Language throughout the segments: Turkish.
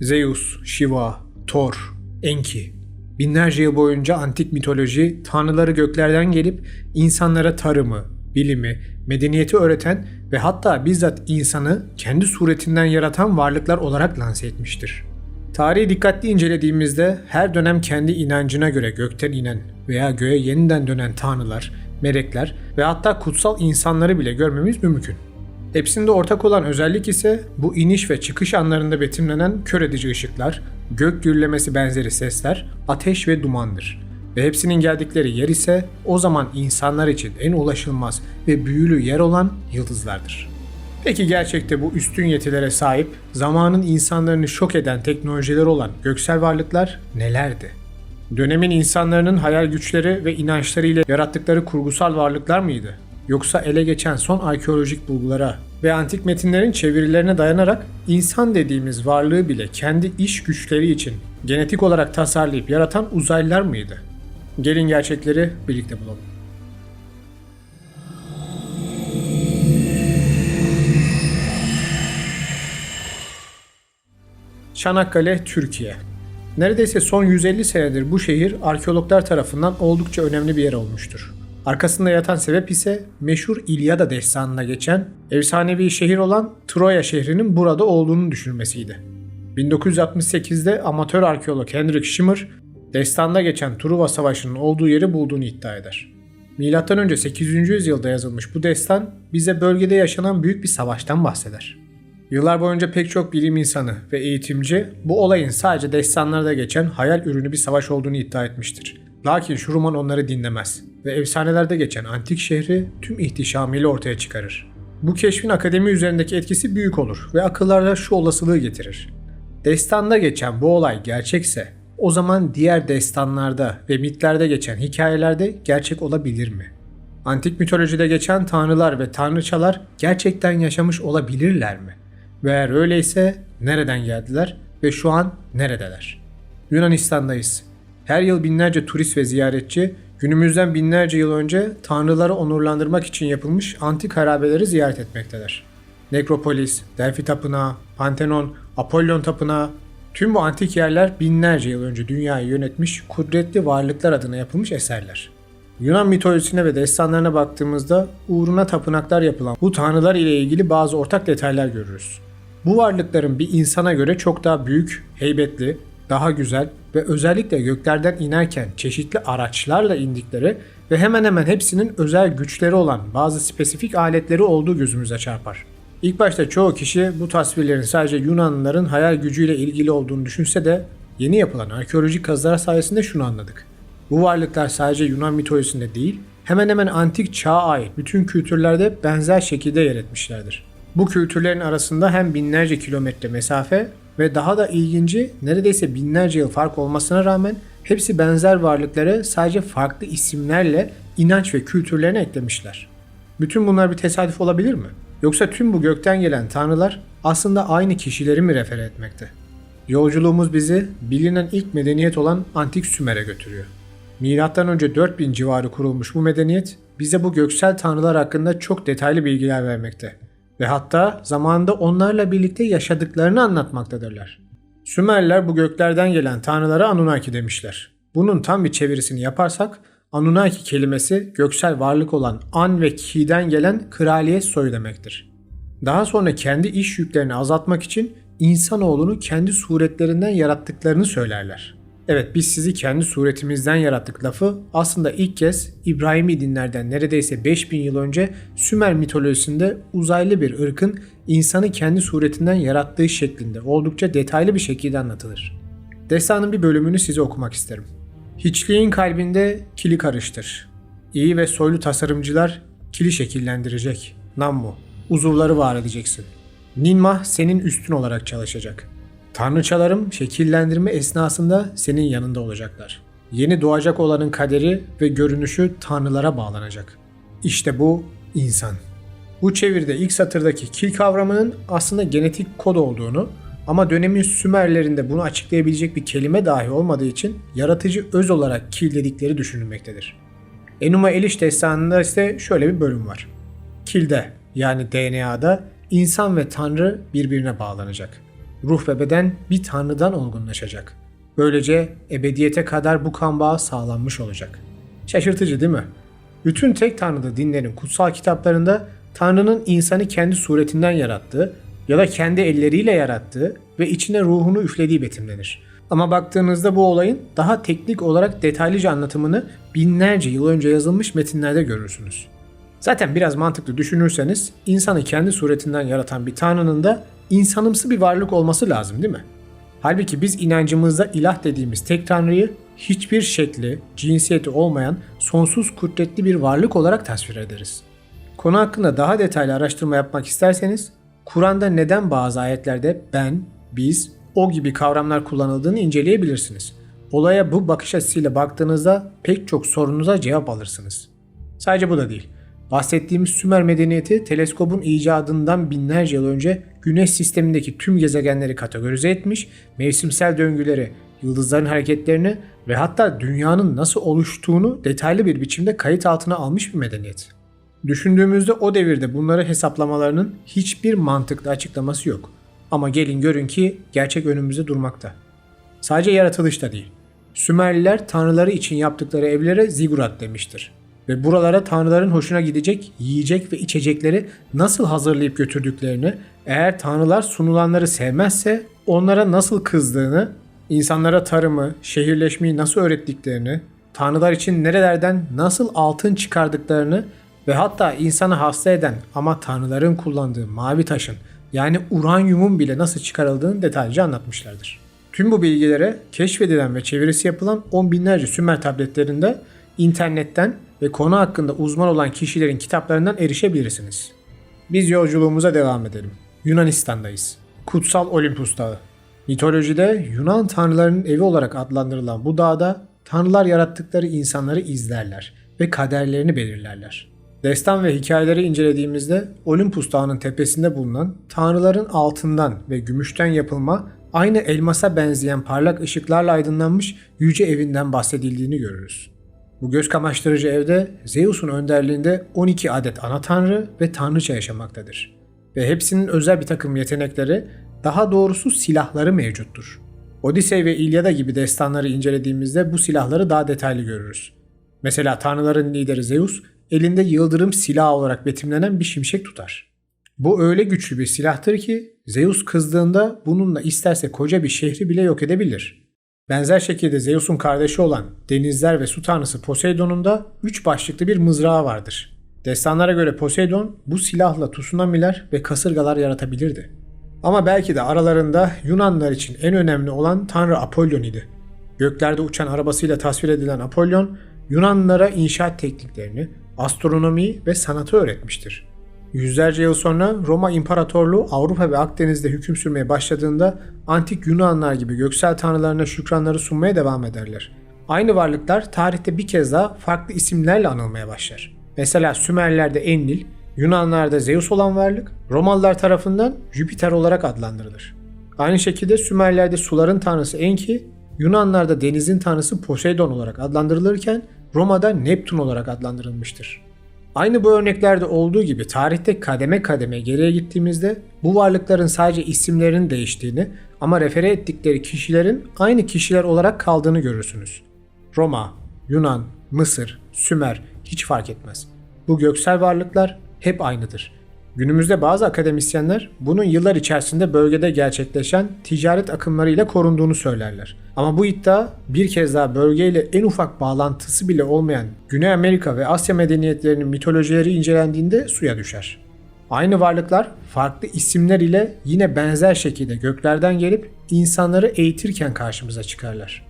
Zeus, Shiva, Thor, Enki. Binlerce yıl boyunca antik mitoloji tanrıları göklerden gelip insanlara tarımı, bilimi, medeniyeti öğreten ve hatta bizzat insanı kendi suretinden yaratan varlıklar olarak lanse etmiştir. Tarihi dikkatli incelediğimizde her dönem kendi inancına göre gökten inen veya göğe yeniden dönen tanrılar, melekler ve hatta kutsal insanları bile görmemiz mümkün. Hepsinde ortak olan özellik ise bu iniş ve çıkış anlarında betimlenen kör edici ışıklar, gök gürlemesi benzeri sesler, ateş ve dumandır. Ve hepsinin geldikleri yer ise o zaman insanlar için en ulaşılmaz ve büyülü yer olan yıldızlardır. Peki gerçekte bu üstün yetilere sahip, zamanın insanlarını şok eden teknolojiler olan göksel varlıklar nelerdi? Dönemin insanların hayal güçleri ve inançlarıyla yarattıkları kurgusal varlıklar mıydı? Yoksa ele geçen son arkeolojik bulgulara ve antik metinlerin çevirilerine dayanarak insan dediğimiz varlığı bile kendi iş güçleri için genetik olarak tasarlayıp yaratan uzaylılar mıydı? Gelin gerçekleri birlikte bulalım. Çanakkale, Türkiye. Neredeyse son 150 senedir bu şehir arkeologlar tarafından oldukça önemli bir yer olmuştur. Arkasında yatan sebep ise meşhur İlyada destanına geçen efsanevi şehir olan Troya şehrinin burada olduğunu düşünülmesiydi. 1968'de amatör arkeolog Henrik Schimmer, destanda geçen Truva Savaşı'nın olduğu yeri bulduğunu iddia eder. M.Ö. 800. yüzyılda yazılmış bu destan bize bölgede yaşanan büyük bir savaştan bahseder. Yıllar boyunca pek çok bilim insanı ve eğitimci bu olayın sadece destanlarda geçen hayal ürünü bir savaş olduğunu iddia etmiştir. Lakin Schumann onları dinlemez ve efsanelerde geçen antik şehri tüm ihtişamıyla ortaya çıkarır. Bu keşfin akademi üzerindeki etkisi büyük olur ve akıllarda şu olasılığı getirir. Destanda geçen bu olay gerçekse o zaman diğer destanlarda ve mitlerde geçen hikayelerde gerçek olabilir mi? Antik mitolojide geçen tanrılar ve tanrıçalar gerçekten yaşamış olabilirler mi? Ve eğer öyleyse nereden geldiler ve şu an neredeler? Yunanistan'dayız. Her yıl binlerce turist ve ziyaretçi günümüzden binlerce yıl önce tanrıları onurlandırmak için yapılmış antik harabeleri ziyaret etmektedir. Nekropolis, Delphi Tapınağı, Pantheon, Apollon Tapınağı, tüm bu antik yerler binlerce yıl önce dünyayı yönetmiş kudretli varlıklar adına yapılmış eserler. Yunan mitolojisine ve destanlarına baktığımızda uğruna tapınaklar yapılan bu tanrılar ile ilgili bazı ortak detaylar görürüz. Bu varlıkların bir insana göre çok daha büyük, heybetli, daha güzel ve özellikle göklerden inerken çeşitli araçlarla indikleri ve hemen hemen hepsinin özel güçleri olan bazı spesifik aletleri olduğu gözümüze çarpar. İlk başta çoğu kişi bu tasvirlerin sadece Yunanlıların hayal gücüyle ilgili olduğunu düşünse de yeni yapılan arkeolojik kazılar sayesinde şunu anladık. Bu varlıklar sadece Yunan mitolojisinde değil, hemen hemen antik çağa ait bütün kültürlerde benzer şekilde yer etmişlerdir. Bu kültürlerin arasında hem binlerce kilometre mesafe ve daha da ilginci neredeyse binlerce yıl fark olmasına rağmen hepsi benzer varlıkları sadece farklı isimlerle inanç ve kültürlerine eklemişler. Bütün bunlar bir tesadüf olabilir mi? Yoksa tüm bu gökten gelen tanrılar aslında aynı kişileri mi refer etmekte? Yolculuğumuz bizi bilinen ilk medeniyet olan Antik Sümer'e götürüyor. Milattan önce 4000 civarı kurulmuş bu medeniyet bize bu göksel tanrılar hakkında çok detaylı bilgiler vermekte ve hatta zamanında onlarla birlikte yaşadıklarını anlatmaktadırlar. Sümerler bu göklerden gelen tanrılara Anunnaki demişler. Bunun tam bir çevirisini yaparsak Anunnaki kelimesi göksel varlık olan An ve Ki'den gelen kraliyet soyu demektir. Daha sonra kendi iş yüklerini azaltmak için insanoğlunu kendi suretlerinden yarattıklarını söylerler. Evet biz sizi kendi suretimizden yarattık lafı aslında ilk kez İbrahimi dinlerden neredeyse 5000 yıl önce Sümer mitolojisinde uzaylı bir ırkın insanı kendi suretinden yarattığı şeklinde oldukça detaylı bir şekilde anlatılır. Destanın bir bölümünü size okumak isterim. Hiçliğin kalbinde kili karıştır. İyi ve soylu tasarımcılar kili şekillendirecek. Nammu, uzuvları var edeceksin. Ninmah senin üstün olarak çalışacak. Tanrıçalarım şekillendirme esnasında senin yanında olacaklar. Yeni doğacak olanın kaderi ve görünüşü tanrılara bağlanacak. İşte bu insan. Bu çeviride ilk satırdaki kil kavramının aslında genetik kod olduğunu ama dönemin Sümerlerinde bunu açıklayabilecek bir kelime dahi olmadığı için yaratıcı öz olarak kil dedikleri düşünülmektedir. Enuma Eliş destanında ise şöyle bir bölüm var. Kilde yani DNA'da insan ve tanrı birbirine bağlanacak. Ruh ve beden bir tanrıdan olgunlaşacak. Böylece ebediyete kadar bu kan bağı sağlanmış olacak. Şaşırtıcı değil mi? Bütün tek tanrılı dinlerin kutsal kitaplarında Tanrı'nın insanı kendi suretinden yarattığı ya da kendi elleriyle yarattığı ve içine ruhunu üflediği betimlenir. Ama baktığınızda bu olayın daha teknik olarak detaylıca anlatımını binlerce yıl önce yazılmış metinlerde görürsünüz. Zaten biraz mantıklı düşünürseniz insanı kendi suretinden yaratan bir tanrının da insanımsı bir varlık olması lazım değil mi? Halbuki biz inancımızda ilah dediğimiz tek tanrıyı hiçbir şekli, cinsiyeti olmayan sonsuz kudretli bir varlık olarak tasvir ederiz. Konu hakkında daha detaylı araştırma yapmak isterseniz Kur'an'da neden bazı ayetlerde ben, biz, o gibi kavramlar kullanıldığını inceleyebilirsiniz. Olaya bu bakış açısıyla baktığınızda pek çok sorunuza cevap alırsınız. Sadece bu da değil. Bahsettiğimiz Sümer medeniyeti teleskobun icadından binlerce yıl önce Güneş sistemindeki tüm gezegenleri kategorize etmiş, mevsimsel döngüleri, yıldızların hareketlerini ve hatta dünyanın nasıl oluştuğunu detaylı bir biçimde kayıt altına almış bir medeniyet. Düşündüğümüzde o devirde bunları hesaplamalarının hiçbir mantıklı açıklaması yok. Ama gelin görün ki gerçek önümüzde durmakta. Sadece yaratılışta değil. Sümerliler tanrıları için yaptıkları evlere zigurat demiştir. Ve buralara tanrıların hoşuna gidecek yiyecek ve içecekleri nasıl hazırlayıp götürdüklerini, eğer tanrılar sunulanları sevmezse onlara nasıl kızdığını, insanlara tarımı, şehirleşmeyi nasıl öğrettiklerini, tanrılar için nerelerden nasıl altın çıkardıklarını ve hatta insanı hasta eden ama tanrıların kullandığı mavi taşın yani uranyumun bile nasıl çıkarıldığını detaylıca anlatmışlardır. Tüm bu bilgilere keşfedilen ve çevirisi yapılan on binlerce Sümer tabletlerinde internetten ve konu hakkında uzman olan kişilerin kitaplarından erişebilirsiniz. Biz yolculuğumuza devam edelim. Yunanistan'dayız. Kutsal Olimpus Dağı. Mitolojide Yunan tanrılarının evi olarak adlandırılan bu dağda tanrılar yarattıkları insanları izlerler ve kaderlerini belirlerler. Destan ve hikayeleri incelediğimizde Olimpus Dağı'nın tepesinde bulunan tanrıların altından ve gümüşten yapılma aynı elmasa benzeyen parlak ışıklarla aydınlanmış yüce evinden bahsedildiğini görürüz. Bu göz kamaştırıcı evde Zeus'un önderliğinde 12 adet ana tanrı ve tanrıça yaşamaktadır. Ve hepsinin özel bir takım yetenekleri, daha doğrusu silahları mevcuttur. Odisey ve İlyada gibi destanları incelediğimizde bu silahları daha detaylı görürüz. Mesela tanrıların lideri Zeus elinde yıldırım silahı olarak betimlenen bir şimşek tutar. Bu öyle güçlü bir silahtır ki Zeus kızdığında bununla isterse koca bir şehri bile yok edebilir. Benzer şekilde Zeus'un kardeşi olan denizler ve su tanrısı Poseidon'un da üç başlıklı bir mızrağı vardır. Destanlara göre Poseidon bu silahla tsunamiler ve kasırgalar yaratabilirdi. Ama belki de aralarında Yunanlar için en önemli olan tanrı Apollon idi. Göklerde uçan arabasıyla tasvir edilen Apollon, Yunanlılara inşaat tekniklerini, astronomiyi ve sanatı öğretmiştir. Yüzlerce yıl sonra Roma İmparatorluğu Avrupa ve Akdeniz'de hüküm sürmeye başladığında antik Yunanlar gibi göksel tanrılarına şükranları sunmaya devam ederler. Aynı varlıklar tarihte bir kez daha farklı isimlerle anılmaya başlar. Mesela Sümerler'de Enlil, Yunanlarda Zeus olan varlık, Romalılar tarafından Jüpiter olarak adlandırılır. Aynı şekilde Sümerler'de suların tanrısı Enki, Yunanlarda denizin tanrısı Poseidon olarak adlandırılırken Roma'da Neptun olarak adlandırılmıştır. Aynı bu örneklerde olduğu gibi tarihte kademe kademe geriye gittiğimizde bu varlıkların sadece isimlerinin değiştiğini ama refere ettikleri kişilerin aynı kişiler olarak kaldığını görürsünüz. Roma, Yunan, Mısır, Sümer hiç fark etmez. Bu göksel varlıklar hep aynıdır. Günümüzde bazı akademisyenler bunun yıllar içerisinde bölgede gerçekleşen ticaret akımlarıyla korunduğunu söylerler. Ama bu iddia bir kez daha bölgeyle en ufak bağlantısı bile olmayan Güney Amerika ve Asya medeniyetlerinin mitolojileri incelendiğinde suya düşer. Aynı varlıklar farklı isimler ile yine benzer şekilde göklerden gelip insanları eğitirken karşımıza çıkarlar.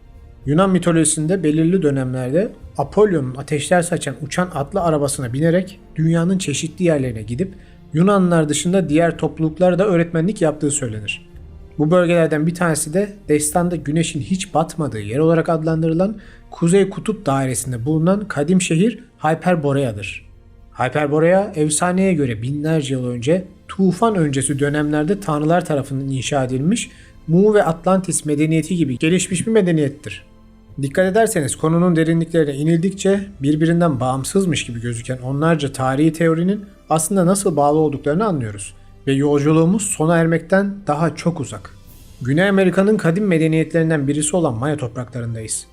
Yunan mitolojisinde belirli dönemlerde Apollon'un ateşler saçan uçan atlı arabasına binerek dünyanın çeşitli yerlerine gidip Yunanlılar dışında diğer topluluklara da öğretmenlik yaptığı söylenir. Bu bölgelerden bir tanesi de destanda güneşin hiç batmadığı yer olarak adlandırılan Kuzey Kutup Dairesi'nde bulunan kadim şehir Hyperborea'dır. Hyperborea efsaneye göre binlerce yıl önce tufan öncesi dönemlerde tanrılar tarafından inşa edilmiş Mu ve Atlantis medeniyeti gibi gelişmiş bir medeniyettir. Dikkat ederseniz konunun derinliklerine inildikçe birbirinden bağımsızmış gibi gözüken onlarca tarihi teorinin aslında nasıl bağlı olduklarını anlıyoruz ve yolculuğumuz sona ermekten daha çok uzak. Güney Amerika'nın kadim medeniyetlerinden birisi olan Maya topraklarındayız.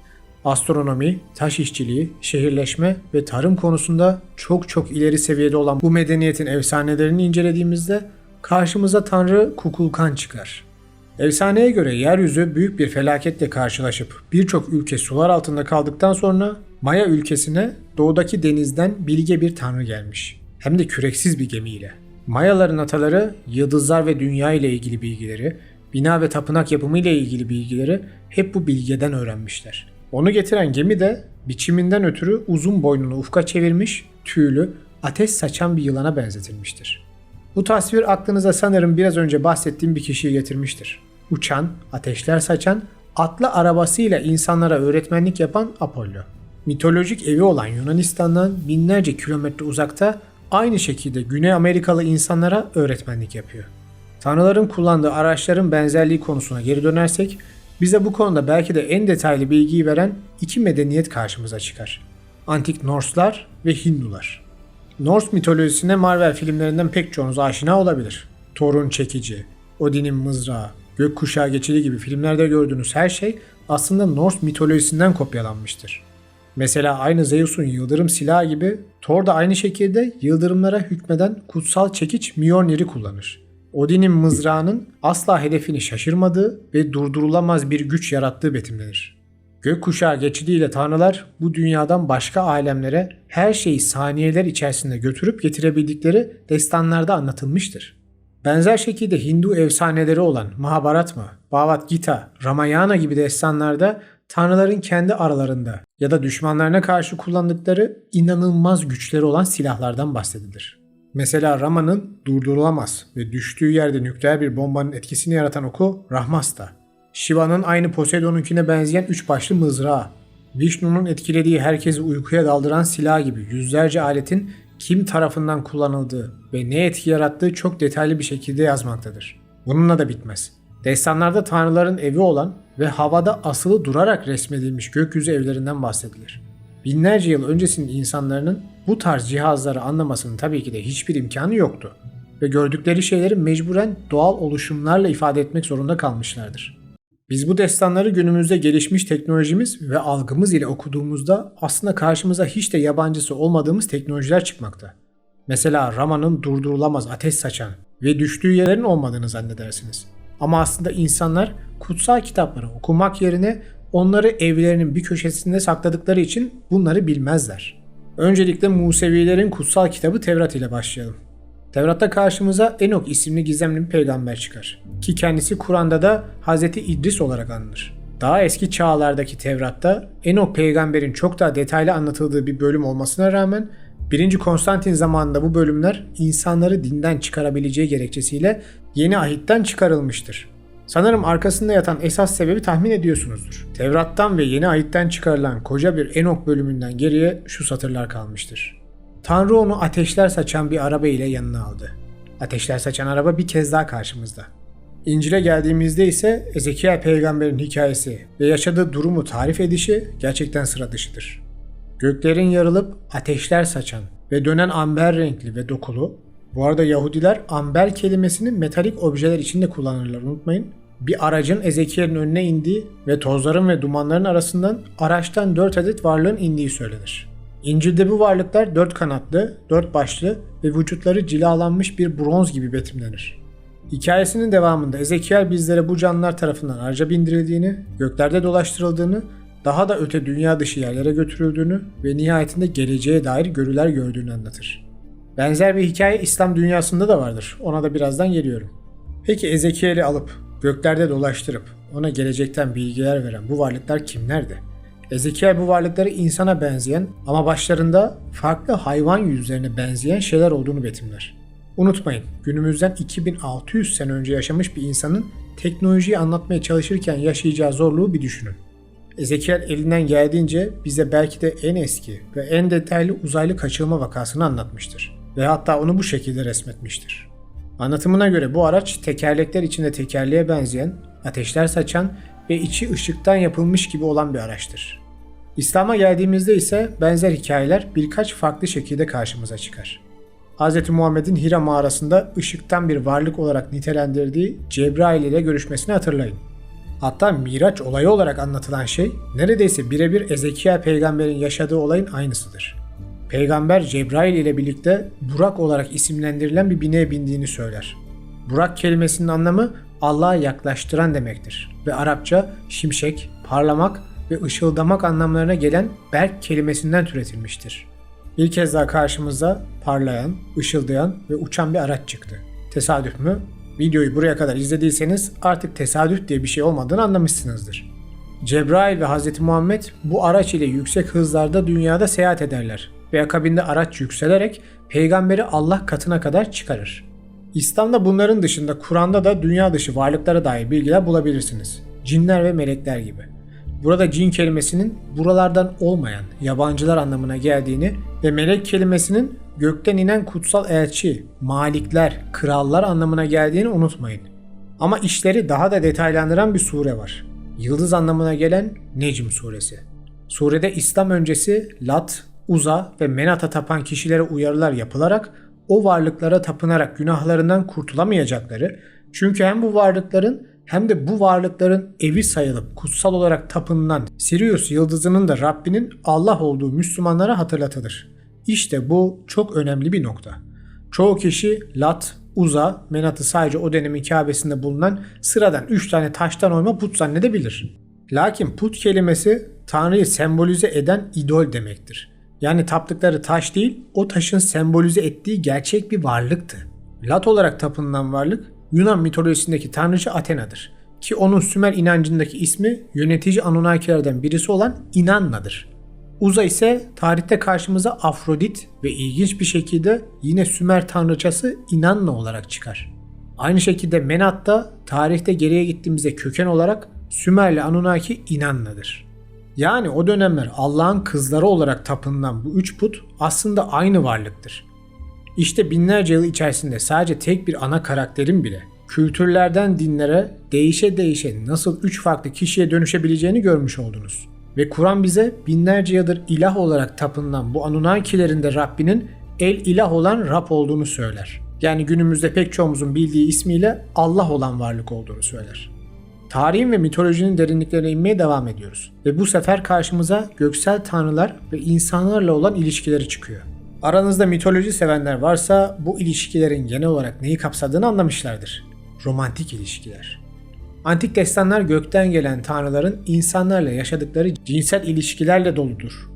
Astronomi, taş işçiliği, şehirleşme ve tarım konusunda çok çok ileri seviyede olan bu medeniyetin efsanelerini incelediğimizde karşımıza Tanrı Kukulkan çıkar. Efsaneye göre yeryüzü büyük bir felaketle karşılaşıp birçok ülke sular altında kaldıktan sonra Maya ülkesine doğudaki denizden bilge bir tanrı gelmiş. Hem de küreksiz bir gemiyle. Mayaların ataları yıldızlar ve dünya ile ilgili bilgileri, bina ve tapınak yapımı ile ilgili bilgileri hep bu bilgeden öğrenmişler. Onu getiren gemi de biçiminden ötürü uzun boynunu ufka çevirmiş, tüylü, ateş saçan bir yılana benzetilmiştir. Bu tasvir aklınıza sanırım biraz önce bahsettiğim bir kişiyi getirmiştir. Uçan, ateşler saçan, atlı arabasıyla insanlara öğretmenlik yapan Apollo. Mitolojik evi olan Yunanistan'dan binlerce kilometre uzakta aynı şekilde Güney Amerikalı insanlara öğretmenlik yapıyor. Tanrıların kullandığı araçların benzerliği konusuna geri dönersek, bize bu konuda belki de en detaylı bilgiyi veren iki medeniyet karşımıza çıkar. Antik Norslar ve Hindular. Norse mitolojisine Marvel filmlerinden pek çoğunuz aşina olabilir. Thor'un çekici, Odin'in mızrağı, gökkuşağı geçidi gibi filmlerde gördüğünüz her şey aslında Norse mitolojisinden kopyalanmıştır. Mesela aynı Zeus'un yıldırım silahı gibi Thor da aynı şekilde yıldırımlara hükmeden kutsal çekiç Mjolnir'i kullanır. Odin'in mızrağının asla hedefini şaşırmadığı ve durdurulamaz bir güç yarattığı betimlenir. Gökkuşağı geçidiyle tanrılar bu dünyadan başka alemlere her şeyi saniyeler içerisinde götürüp getirebildikleri destanlarda anlatılmıştır. Benzer şekilde Hindu efsaneleri olan Mahabharatma, Bhagavad Gita, Ramayana gibi destanlarda tanrıların kendi aralarında ya da düşmanlarına karşı kullandıkları inanılmaz güçleri olan silahlardan bahsedilir. Mesela Rama'nın durdurulamaz ve düştüğü yerde nükleer bir bombanın etkisini yaratan oku Rahmasta. Shiva'nın aynı Poseidon'unkine benzeyen üç başlı mızrağı. Vishnu'nun etkilediği herkesi uykuya daldıran silah gibi yüzlerce aletin kim tarafından kullanıldığı ve ne etki yarattığı çok detaylı bir şekilde yazmaktadır. Bununla da bitmez. Destanlarda tanrıların evi olan ve havada asılı durarak resmedilmiş gökyüzü evlerinden bahsedilir. Binlerce yıl öncesinin insanların bu tarz cihazları anlamasının tabii ki de hiçbir imkanı yoktu ve gördükleri şeyleri mecburen doğal oluşumlarla ifade etmek zorunda kalmışlardır. Biz bu destanları günümüzde gelişmiş teknolojimiz ve algımız ile okuduğumuzda aslında karşımıza hiç de yabancısı olmadığımız teknolojiler çıkmakta. Mesela Rama'nın durdurulamaz ateş saçan ve düştüğü yerlerin olmadığını zannedersiniz. Ama aslında insanlar kutsal kitapları okumak yerine onları evlerinin bir köşesinde sakladıkları için bunları bilmezler. Öncelikle Musevilerin kutsal kitabı Tevrat ile başlayalım. Tevrat'ta karşımıza Enok isimli gizemli bir peygamber çıkar. Ki kendisi Kur'an'da da Hz. İdris olarak anılır. Daha eski çağlardaki Tevrat'ta Enok peygamberin çok daha detaylı anlatıldığı bir bölüm olmasına rağmen 1. Konstantin zamanında bu bölümler insanları dinden çıkarabileceği gerekçesiyle yeni ahitten çıkarılmıştır. Sanırım arkasında yatan esas sebebi tahmin ediyorsunuzdur. Tevrat'tan ve yeni ahitten çıkarılan koca bir Enok bölümünden geriye şu satırlar kalmıştır. Tanrı onu ateşler saçan bir araba ile yanına aldı. Ateşler saçan araba bir kez daha karşımızda. İncil'e geldiğimizde ise Ezekiel peygamberin hikayesi ve yaşadığı durumu tarif edişi gerçekten sıra dışıdır. Göklerin yarılıp ateşler saçan ve dönen amber renkli ve dokulu, bu arada Yahudiler amber kelimesini metalik objeler içinde kullanırlar unutmayın. Bir aracın Ezekiel'in önüne indiği ve tozların ve dumanların arasından araçtan 4 adet varlığın indiği söylenir. İncil'de bu varlıklar dört kanatlı, dört başlı ve vücutları cilalanmış bir bronz gibi betimlenir. Hikayesinin devamında Ezekiel bizlere bu canlılar tarafından araca bindirildiğini, göklerde dolaştırıldığını, daha da öte dünya dışı yerlere götürüldüğünü ve nihayetinde geleceğe dair görüler gördüğünü anlatır. Benzer bir hikaye İslam dünyasında da vardır. Ona da birazdan geliyorum. Peki Ezekiel'i alıp göklerde dolaştırıp ona gelecekten bilgiler veren bu varlıklar kimlerdi? Ezekiel bu varlıkları insana benzeyen ama başlarında farklı hayvan yüzlerine benzeyen şeyler olduğunu betimler. Unutmayın, günümüzden 2600 sene önce yaşamış bir insanın teknolojiyi anlatmaya çalışırken yaşayacağı zorluğu bir düşünün. Ezekiel elinden geldiğince bize belki de en eski ve en detaylı uzaylı kaçırılma vakasını anlatmıştır ve hatta onu bu şekilde resmetmiştir. Anlatımına göre bu araç tekerlekler içinde tekerleğe benzeyen, ateşler saçan ve içi ışıktan yapılmış gibi olan bir araçtır. İslam'a geldiğimizde ise benzer hikayeler birkaç farklı şekilde karşımıza çıkar. Hz. Muhammed'in Hira mağarasında ışıktan bir varlık olarak nitelendirdiği Cebrail ile görüşmesini hatırlayın. Hatta Miraç olayı olarak anlatılan şey neredeyse birebir Ezekiel peygamberin yaşadığı olayın aynısıdır. Peygamber Cebrail ile birlikte Burak olarak isimlendirilen bir bineğe bindiğini söyler. Burak kelimesinin anlamı Allah'a yaklaştıran demektir ve Arapça şimşek, parlamak ve ışıldamak anlamlarına gelen berk kelimesinden türetilmiştir. Bir kez daha karşımıza parlayan, ışıldayan ve uçan bir araç çıktı. Tesadüf mü? Videoyu buraya kadar izlediyseniz artık tesadüf diye bir şey olmadığını anlamışsınızdır. Cebrail ve Hz. Muhammed bu araç ile yüksek hızlarda dünyada seyahat ederler ve akabinde araç yükselerek peygamberi Allah katına kadar çıkarır. İslam'da bunların dışında Kur'an'da da dünya dışı varlıklara dair bilgiler bulabilirsiniz. Cinler ve melekler gibi. Burada cin kelimesinin buralardan olmayan yabancılar anlamına geldiğini ve melek kelimesinin gökten inen kutsal elçi, malikler, krallar anlamına geldiğini unutmayın. Ama işleri daha da detaylandıran bir sure var. Yıldız anlamına gelen Necm suresi. Surede İslam öncesi Lat, Uza ve Menat'a tapan kişilere uyarılar yapılarak o varlıklara tapınarak günahlarından kurtulamayacakları, çünkü hem bu varlıkların hem de bu varlıkların evi sayılıp kutsal olarak tapınılan Sirius yıldızının da Rabbinin Allah olduğu Müslümanlara hatırlatılır. İşte bu çok önemli bir nokta. Çoğu kişi Lat, Uza, Menat'ı sadece o dönemin Kabe'sinde bulunan sıradan 3 tane taştan oyma put zannedebilir. Lakin put kelimesi Tanrı'yı sembolize eden idol demektir. Yani taptıkları taş değil, o taşın sembolize ettiği gerçek bir varlıktı. Lat olarak tapınılan varlık Yunan mitolojisindeki tanrıcı Athena'dır. Ki onun Sümer inancındaki ismi yönetici Anunnakilerden birisi olan Inanna'dır. Uza ise tarihte karşımıza Afrodit ve ilginç bir şekilde yine Sümer tanrıçası Inanna olarak çıkar. Aynı şekilde Menat da tarihte geriye gittiğimizde köken olarak Sümerli Anunnaki Inanna'dır. Yani o dönemler Allah'ın kızları olarak tapınılan bu üç put aslında aynı varlıktır. İşte binlerce yıl içerisinde sadece tek bir ana karakterin bile kültürlerden dinlere değişe değişe nasıl üç farklı kişiye dönüşebileceğini görmüş oldunuz. Ve Kur'an bize binlerce yıldır ilah olarak tapınılan bu Anunnakilerin de Rabbinin el ilah olan Rab olduğunu söyler. Yani günümüzde pek çoğumuzun bildiği ismiyle Allah olan varlık olduğunu söyler. Tarihin ve mitolojinin derinliklerine inmeye devam ediyoruz. Ve bu sefer karşımıza göksel tanrılar ve insanlarla olan ilişkileri çıkıyor. Aranızda mitoloji sevenler varsa bu ilişkilerin genel olarak neyi kapsadığını anlamışlardır. Romantik ilişkiler. Antik destanlar gökten gelen tanrıların insanlarla yaşadıkları cinsel ilişkilerle doludur.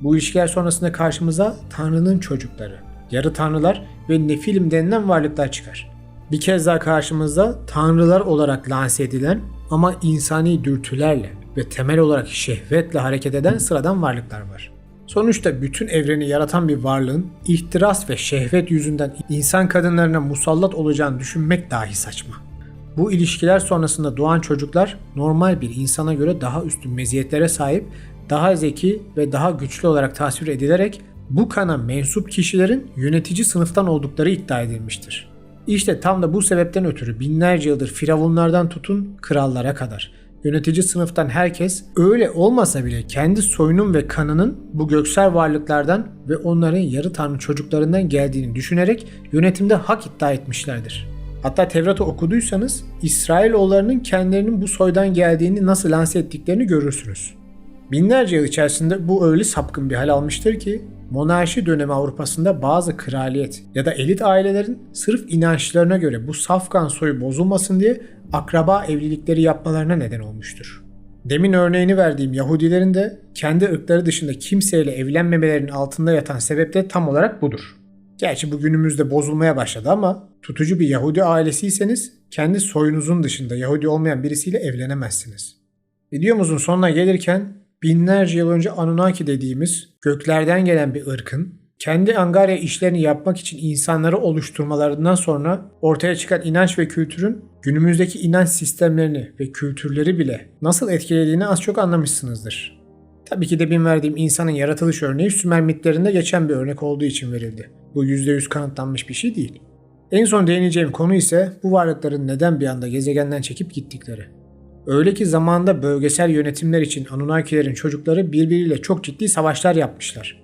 Bu ilişkiler sonrasında karşımıza tanrının çocukları, yarı tanrılar ve nefilim denilen varlıklar çıkar. Bir kez daha karşımızda tanrılar olarak lanse edilen ama insani dürtülerle ve temel olarak şehvetle hareket eden sıradan varlıklar var. Sonuçta bütün evreni yaratan bir varlığın ihtiras ve şehvet yüzünden insan kadınlarına musallat olacağını düşünmek dahi saçma. Bu ilişkiler sonrasında doğan çocuklar normal bir insana göre daha üstün meziyetlere sahip, daha zeki ve daha güçlü olarak tasvir edilerek bu kana mensup kişilerin yönetici sınıftan oldukları iddia edilmiştir. İşte tam da bu sebepten ötürü binlerce yıldır firavunlardan tutun krallara kadar yönetici sınıftan herkes öyle olmasa bile kendi soyunun ve kanının bu göksel varlıklardan ve onların yarı tanrı çocuklarından geldiğini düşünerek yönetimde hak iddia etmişlerdir. Hatta Tevrat'ı okuduysanız İsrailoğullarının kendilerinin bu soydan geldiğini nasıl lanse ettiklerini görürsünüz. Binlerce yıl içerisinde bu öyle sapkın bir hal almıştır ki monarşi dönemi Avrupa'sında bazı kraliyet ya da elit ailelerin sırf inançlarına göre bu safkan soyu bozulmasın diye akraba evlilikleri yapmalarına neden olmuştur. Demin örneğini verdiğim Yahudilerin de kendi ırkları dışında kimseyle evlenmemelerinin altında yatan sebep de tam olarak budur. Gerçi bu günümüzde bozulmaya başladı ama tutucu bir Yahudi ailesiyseniz kendi soyunuzun dışında Yahudi olmayan birisiyle evlenemezsiniz. Videomuzun sonuna gelirken binlerce yıl önce Anunnaki dediğimiz göklerden gelen bir ırkın kendi Angarya işlerini yapmak için insanları oluşturmalarından sonra ortaya çıkan inanç ve kültürün günümüzdeki inanç sistemlerini ve kültürleri bile nasıl etkilediğini az çok anlamışsınızdır. Tabii ki de benim verdiğim insanın yaratılış örneği Sümer mitlerinde geçen bir örnek olduğu için verildi. Bu %100 kanıtlanmış bir şey değil. En son değineceğim konu ise bu varlıkların neden bir anda gezegenden çekip gittikleri. Öyle ki zamanında bölgesel yönetimler için Anunnakilerin çocukları birbiriyle çok ciddi savaşlar yapmışlar.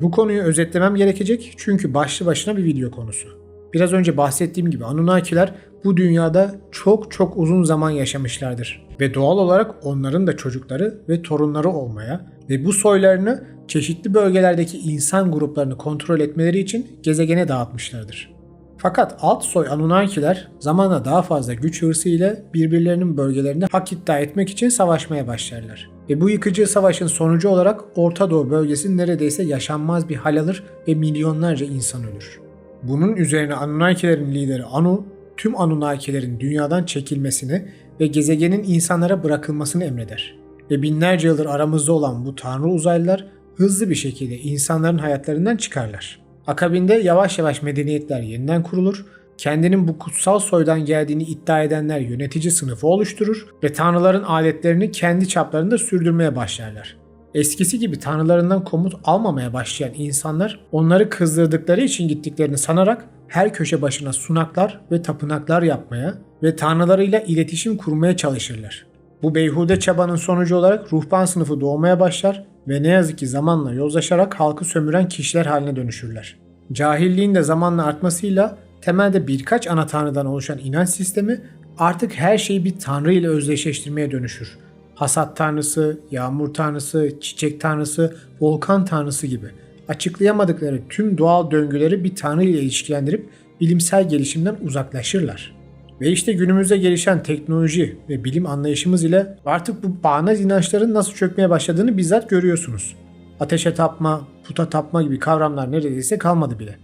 Bu konuyu özetlemem gerekecek çünkü başlı başına bir video konusu. Biraz önce bahsettiğim gibi Anunnakiler bu dünyada çok çok uzun zaman yaşamışlardır. Ve doğal olarak onların da çocukları ve torunları olmaya ve bu soylarını çeşitli bölgelerdeki insan gruplarını kontrol etmeleri için gezegene dağıtmışlardır. Fakat alt soy Anunnakiler zamanla daha fazla güç hırsı ile birbirlerinin bölgelerinde hak iddia etmek için savaşmaya başlarlar. Ve bu yıkıcı savaşın sonucu olarak Orta Doğu bölgesi neredeyse yaşanmaz bir hal alır ve milyonlarca insan ölür. Bunun üzerine Anunnakilerin lideri Anu, tüm Anunnakilerin dünyadan çekilmesini ve gezegenin insanlara bırakılmasını emreder. Ve binlerce yıldır aramızda olan bu tanrı uzaylılar hızlı bir şekilde insanların hayatlarından çıkarlar. Akabinde yavaş yavaş medeniyetler yeniden kurulur, kendinin bu kutsal soydan geldiğini iddia edenler yönetici sınıfı oluşturur ve tanrıların aletlerini kendi çaplarında sürdürmeye başlarlar. Eskisi gibi tanrılarından komut almamaya başlayan insanlar onları kızdırdıkları için gittiklerini sanarak her köşe başına sunaklar ve tapınaklar yapmaya ve tanrılarıyla iletişim kurmaya çalışırlar. Bu beyhude çabanın sonucu olarak ruhban sınıfı doğmaya başlar ve ne yazık ki zamanla yozlaşarak halkı sömüren kişiler haline dönüşürler. Cahilliğin de zamanla artmasıyla temelde birkaç ana tanrıdan oluşan inanç sistemi artık her şeyi bir tanrı ile özdeşleştirmeye dönüşür. Hasat tanrısı, yağmur tanrısı, çiçek tanrısı, volkan tanrısı gibi açıklayamadıkları tüm doğal döngüleri bir tanrı ile ilişkilendirip bilimsel gelişimden uzaklaşırlar. Ve işte günümüzde gelişen teknoloji ve bilim anlayışımız ile artık bu bağnaz inançların nasıl çökmeye başladığını bizzat görüyorsunuz. Ateşe tapma, puta tapma gibi kavramlar neredeyse kalmadı bile.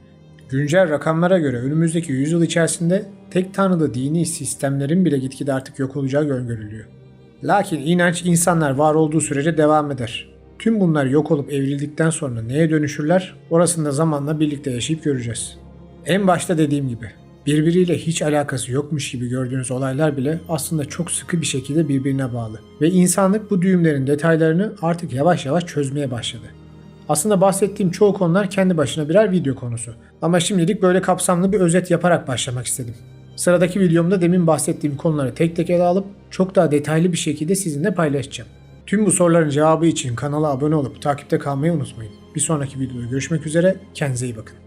Güncel rakamlara göre önümüzdeki yüzyıl içerisinde tek tanrılı dini sistemlerin bile gitgide artık yok olacağı öngörülüyor. Lakin inanç insanlar var olduğu sürece devam eder. Tüm bunlar yok olup evrildikten sonra neye dönüşürler orasını da zamanla birlikte yaşayıp göreceğiz. En başta dediğim gibi birbiriyle hiç alakası yokmuş gibi gördüğünüz olaylar bile aslında çok sıkı bir şekilde birbirine bağlı. Ve insanlık bu düğümlerin detaylarını artık yavaş yavaş çözmeye başladı. Aslında bahsettiğim çoğu konular kendi başına birer video konusu. Ama şimdilik böyle kapsamlı bir özet yaparak başlamak istedim. Sıradaki videomda demin bahsettiğim konuları tek tek ele alıp çok daha detaylı bir şekilde sizinle paylaşacağım. Tüm bu soruların cevabı için kanala abone olup takipte kalmayı unutmayın. Bir sonraki videoda görüşmek üzere, kendinize iyi bakın.